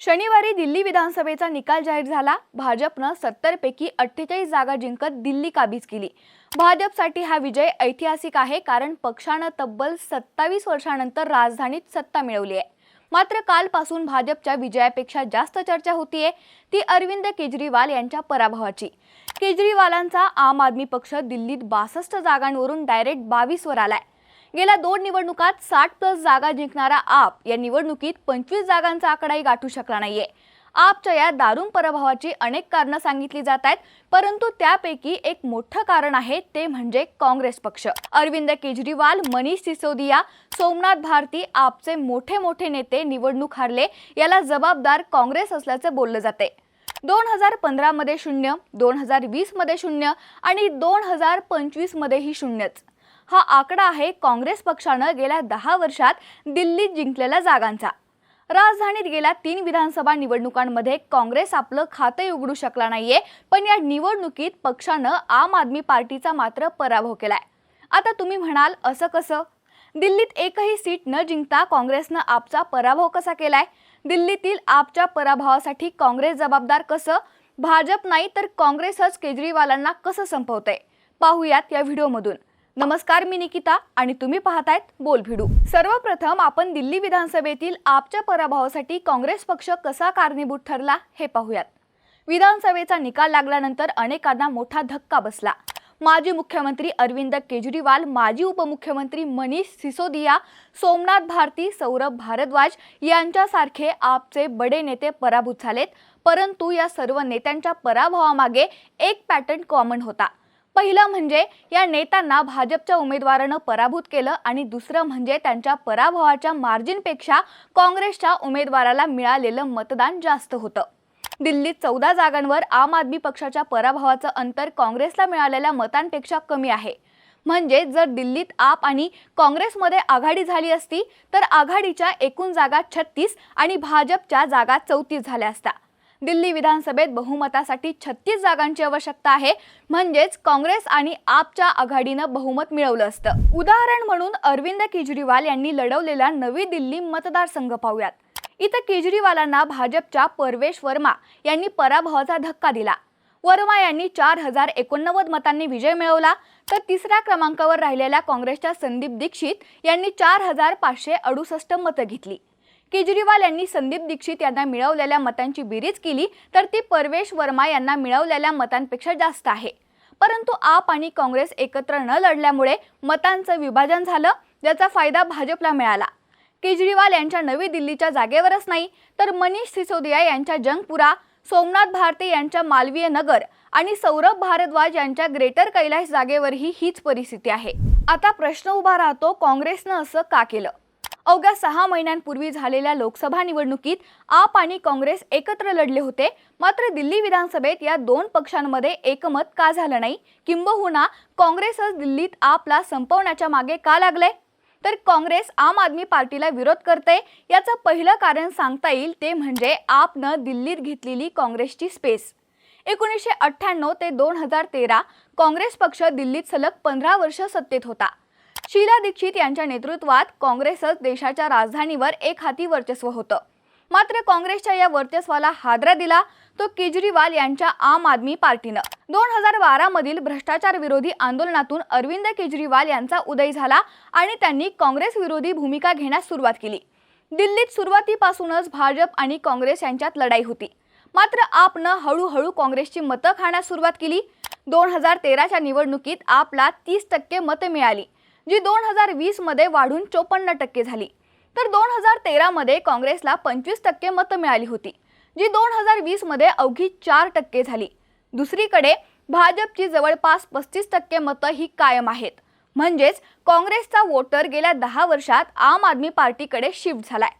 शनिवारी दिल्ली विधानसभेचा निकाल जाहीर झाला. भाजपनं सत्तरपैकी अठ्ठेचाळीस जागा जिंकत दिल्ली काबीज केली. भाजपसाठी हा विजय ऐतिहासिक आहे कारण पक्षानं तब्बल सत्तावीस वर्षानंतर राजधानीत सत्ता मिळवली आहे. मात्र कालपासून भाजपच्या विजयापेक्षा जास्त चर्चा होतीये ती अरविंद केजरीवाल यांच्या पराभवाची. केजरीवालांचा आम आदमी पक्ष दिल्लीत बासष्ट जागांवरून डायरेक्ट बावीसवर आलाय. गेल्या दोन निवडणुकात साठ प्लस जागा जिंकणारा आप या निवडणुकीत पंचवीस जागांचा आकडाही गाठू शकला नाहीये. आपच्या या दारुण पराभवाची अनेक कारणं सांगितली जात आहेत परंतु त्यापैकी एक मोठं कारण आहे ते म्हणजे काँग्रेस पक्ष. अरविंद केजरीवाल मनीष सिसोदिया सोमनाथ भारती आपचे मोठे मोठे नेते निवडणूक हारले याला जबाबदार काँग्रेस असल्याचं बोललं जाते दोन हजार पंधरामध्ये शून्य दोन हजार वीसमध्ये शून्य आणि दोन हजार पंचवीसमध्येही शून्यच. हा आकडा आहे काँग्रेस पक्षानं गेल्या दहा वर्षात दिल्लीत जिंकलेल्या जागांचा. राजधानीत गेल्या तीन विधानसभा निवडणुकांमध्ये काँग्रेस आपलं खातंही उघडू शकला नाहीये पण या निवडणुकीत पक्षानं आम आदमी पार्टीचा मात्र पराभव केलाय. आता तुम्ही म्हणाल असं कसं? दिल्लीत एकही सीट न जिंकता काँग्रेसनं आपचा पराभव कसा केलाय? दिल्लीतील आपच्या पराभवासाठी काँग्रेस जबाबदार कसं? भाजप नाही तर काँग्रेसच केजरीवालांना कसं संपवतंय? पाहूयात या व्हिडिओमधून. नमस्कार मी निकिता आणि तुम्ही पाहतायत बोल भिडू सर्वप्रथम आपण दिल्ली विधानसभेतील आपच्या पराभवासाठी काँग्रेस पक्ष कसा कारणीभूत ठरला हे पाहूयात. विधानसभेचा निकाल लागल्यानंतर अनेकांना मोठा धक्का बसला. माजी मुख्यमंत्री अरविंद केजरीवाल माजी उपमुख्यमंत्री मनीष सिसोदिया सोमनाथ भारती सौरभ भारद्वाज यांच्यासारखे आपचे बडे नेते पराभूत झालेत. परंतु या सर्व नेत्यांच्या पराभवामागे एक पॅटर्न कॉमन होता. पहिलं म्हणजे या नेत्यांना भाजपच्या उमेदवारानं पराभूत केलं आणि दुसरं म्हणजे त्यांच्या पराभवाच्या मार्जिनपेक्षा काँग्रेसच्या उमेदवाराला मिळालेलं मतदान जास्त होतं. दिल्लीत चौदा जागांवर आम आदमी पक्षाच्या पराभवाचं अंतर काँग्रेसला मिळालेल्या मतांपेक्षा कमी आहे. म्हणजे जर दिल्लीत आप आणि काँग्रेसमध्ये आघाडी झाली असती तर आघाडीच्या एकूण जागा छत्तीस आणि भाजपच्या जागा चौतीस झाल्या असत्या. दिल्ली विधानसभेत बहुमतासाठी छत्तीस जागांची आवश्यकता आहे. म्हणजेच काँग्रेस आणि आपच्या आघाडीनं बहुमत मिळवलं असतं. उदाहरण म्हणून अरविंद केजरीवाल यांनी लढवलेला नवी दिल्ली मतदारसंघ पाहूयात. इथं केजरीवालांना भाजपच्या परवेश वर्मा यांनी पराभवाचा धक्का दिला. वर्मा यांनी चार हजार एकोणनव्वद मतांनी विजय मिळवला. तर तिसऱ्या क्रमांकावर राहिलेल्या काँग्रेसच्या संदीप दीक्षित यांनी चार हजार पाचशे अडुसष्ट मतं घेतली. केजरीवाल यांनी संदीप दीक्षित यांना मिळवलेल्या मतांची बेरीज केली तर ती परवेश वर्मा यांना मिळवलेल्या मतांपेक्षा जास्त आहे. परंतु आप आणि काँग्रेस एकत्र न लढल्यामुळे मतांचं विभाजन झालं ज्याचा फायदा भाजपला मिळाला. केजरीवाल यांच्या नवी दिल्लीच्या जागेवरच नाही तर मनीष सिसोदिया यांच्या जंगपुरा सोमनाथ भारती यांच्या मालवीय नगर आणि सौरभ भारद्वाज यांच्या ग्रेटर कैलाश जागेवरही हीच परिस्थिती आहे. आता प्रश्न उभा राहतो काँग्रेसनं असं का केलं? अवघ्या सहा महिन्यांपूर्वी झालेल्या लोकसभा निवडणुकीत आप आणि काँग्रेस एकत्र लढले होते. मात्र दिल्ली विधानसभेत या दोन पक्षांमध्ये एकमत का झालं नाही? किंबहुना काँग्रेसच दिल्लीत आपला संपवण्याच्या मागे का लागले तर काँग्रेस आम आदमी पार्टीला विरोध करते याचं पहिलं कारण सांगता येईल ते म्हणजे आपनं दिल्लीत घेतलेली काँग्रेसची स्पेस. एकोणीसशे अठ्ठ्याण्णव ते दोन हजार तेरा काँग्रेस पक्ष दिल्लीत सलग पंधरा वर्ष सत्तेत होता. शीला दीक्षित यांच्या नेतृत्वात काँग्रेसच देशाच्या राजधानीवर एक हाती वर्चस्व होतं. मात्र काँग्रेसच्या या वर्चस्वाला हादरा दिला तो केजरीवाल यांच्या आम आदमी पार्टीनं. दोन हजार बारा मधील भ्रष्टाचार विरोधी आंदोलनातून अरविंद केजरीवाल यांचा उदय झाला आणि त्यांनी काँग्रेस विरोधी भूमिका घेण्यास सुरुवात केली. दिल्लीत सुरुवातीपासूनच भाजप आणि काँग्रेस यांच्यात लढाई होती. मात्र आपनं हळूहळू काँग्रेसची मतं खाण्यास सुरुवात केली. दोन हजार तेराच्या निवडणुकीत आपला तीस टक्के मतं मिळाली. जी दोन हजार वीसमध्ये वाढून चोपन्न टक्के झाली. तर दोन हजार तेरामध्ये काँग्रेसला पंचवीस टक्के मतं मिळाली होती. जी दोन हजार वीसमध्ये अवघी चार टक्के झाली. दुसरीकडे भाजपची जवळपास पस्तीस टक्के मतं ही कायम आहेत. म्हणजेच काँग्रेसचा वोटर गेल्या दहा वर्षात आम आदमी पार्टीकडे शिफ्ट झालाय.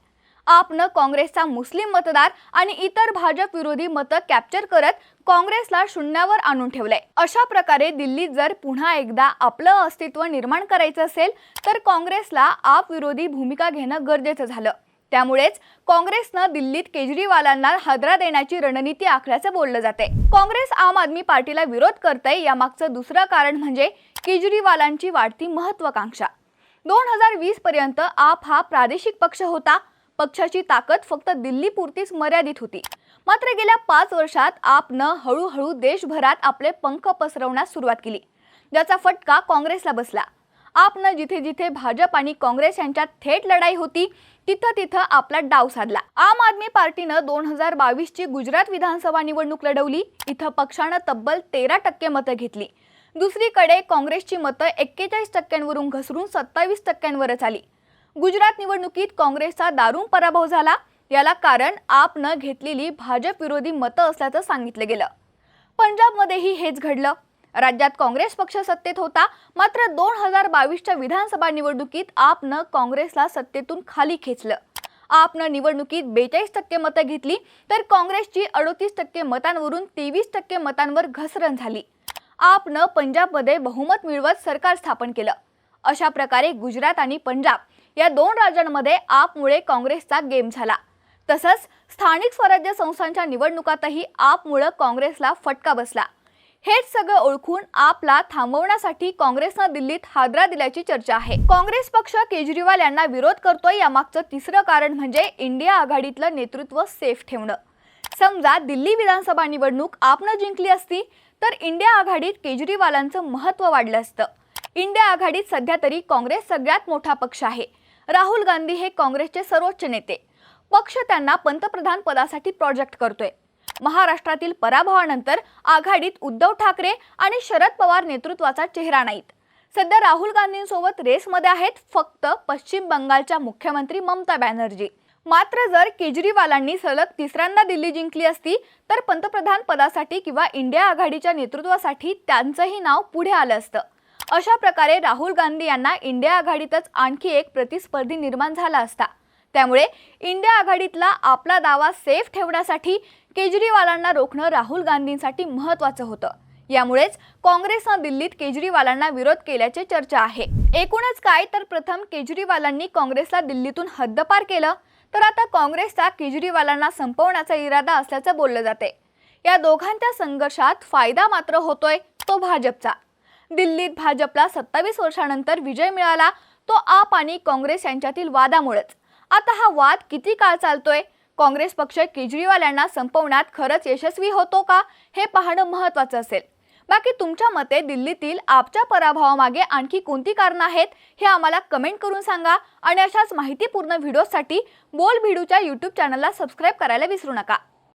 आपनं काँग्रेसचा मुस्लिम मतदार आणि इतर भाजप विरोधी मतं कॅप्चर करत काँग्रेसला शून्यावर आणून ठेवलंय. अशा प्रकारे दिल्लीत जर पुन्हा एकदा आपलं अस्तित्व निर्माण करायचं असेल तर काँग्रेसला आप विरोधी भूमिका घेणं गरजेचं झालं. त्यामुळेच काँग्रेसनं दिल्लीत केजरीवालांना हादरा देण्याची रणनीती आखल्याचं बोललं जाते काँग्रेस आम आदमी पार्टीला विरोध करतंय यामागचं दुसरं कारण म्हणजे केजरीवालांची वाढती महत्वाकांक्षा दोन हजार वीस पर्यंत आप हा प्रादेशिक पक्ष होता पक्षाची ताकद फक्त दिल्लीपुरतीच मर्यादित होती. मात्र गेल्या पाच वर्षात आपनं हळूहळू देशभरात आपले पंख पसरवण्यास सुरुवात केली. ज्याचा फटका काँग्रेसला बसला. आपनं जिथे जिथे भाजप आणि काँग्रेस यांच्यात थेट लढाई होती तिथं तिथं आपला डाव साधला. आम आदमी पार्टीनं दोन हजार बावीसची गुजरात विधानसभा निवडणूक लढवली. इथं पक्षानं तब्बल तेरा टक्के मतं घेतली. दुसरीकडे काँग्रेसची मतं एक्केचाळीस टक्क्यांवरून घसरून सत्तावीस टक्क्यांवरच आली. गुजरात निवडणुकीत काँग्रेसचा दारुण पराभव झाला. याला कारण आपनं घेतलेली भाजप विरोधी मतं असल्याचं सांगितलं गेलं. पंजाबमध्येही हेच घडलं. राज्यात काँग्रेस पक्ष सत्तेत होता. मात्र दोन हजार बावीसच्या विधानसभा निवडणुकीत आपनं काँग्रेसला सत्तेतून खाली खेचलं. आपनं निवडणुकीत बेचाळीस टक्के मतं घेतली तर काँग्रेसची अडोतीस टक्के मतांवरून तेवीस टक्के मतांवर घसरण झाली. आपनं पंजाबमध्ये बहुमत मिळवत सरकार स्थापन केलं. अशा प्रकारे गुजरात आणि पंजाब या दोन राज्यांमध्ये आपमुळे काँग्रेसचा गेम झाला. तसंच स्थानिक स्वराज्य संस्थांच्या निवडणुकातही आपमुळं काँग्रेसला फटका बसला. हेच सगळं ओळखून आपला थांबवण्यासाठी काँग्रेसनं दिल्लीत हादरा दिल्याची चर्चा आहे. काँग्रेस पक्ष केजरीवाल यांना विरोध करतोय यामागचं तिसरं कारण म्हणजे इंडिया आघाडीतलं नेतृत्व सेफ ठेवणं. समजा दिल्ली विधानसभा निवडणूक आपनं जिंकली असती तर इंडिया आघाडीत केजरीवालांचं महत्त्व वाढलं असतं. इंडिया आघाडीत सध्या तरी काँग्रेस सगळ्यात मोठा पक्ष आहे. राहुल गांधी हे काँग्रेसचे सर्वोच्च नेते. पक्ष त्यांना पंतप्रधान पदासाठी प्रोजेक्ट करतोय. महाराष्ट्रातील पराभवानंतर आघाडीत उद्धव ठाकरे आणि शरद पवार नेतृत्वाचा चेहरा नाहीत. सध्या राहुल गांधींसोबत रेसमध्ये आहेत फक्त पश्चिम बंगालच्या मुख्यमंत्री ममता बॅनर्जी. मात्र जर केजरीवालांनी सलग तिसऱ्यांदा दिल्ली जिंकली असती तर पंतप्रधान पदासाठी किंवा इंडिया आघाडीच्या नेतृत्वासाठी त्यांचंही नाव पुढे आलं असतं. अशा प्रकारे राहुल गांधी यांना इंडिया आघाडीतच आणखी एक प्रतिस्पर्धी निर्माण झाला असता. त्यामुळे इंडिया आघाडीतला आपला दावा सेफ ठेवण्यासाठी केजरीवालांना रोखणं राहुल गांधींसाठी महत्त्वाचं होतं. यामुळेच काँग्रेसनं दिल्लीत केजरीवालांना विरोध केल्याची चर्चा आहे. एकूणच काय तर प्रथम केजरीवालांनी काँग्रेसला दिल्लीतून हद्दपार केलं तर आता काँग्रेसचा केजरीवालांना संपवण्याचा इरादा असल्याचं बोललं जाते. या दोघांच्या संघर्षात फायदा मात्र होतोय तो भाजपचा. दिल्लीत भाजपला सत्तावीस वर्षानंतर विजय मिळाला तो आप आणि काँग्रेस यांच्यातील वादामुळेच. आता हा वाद किती काळ चालतोय? काँग्रेस पक्ष केजरीवाल यांना संपवण्यात खरंच यशस्वी होतो का? हे पाहणं महत्त्वाचं असेल. बाकी तुमच्या मते दिल्लीतील आपच्या पराभवामागे आणखी कोणती कारणं आहेत हे आम्हाला कमेंट करून सांगा आणि अशाच माहितीपूर्ण व्हिडिओसाठी बोल भिडूच्या यूट्यूब चॅनलला सबस्क्राईब करायला विसरू नका.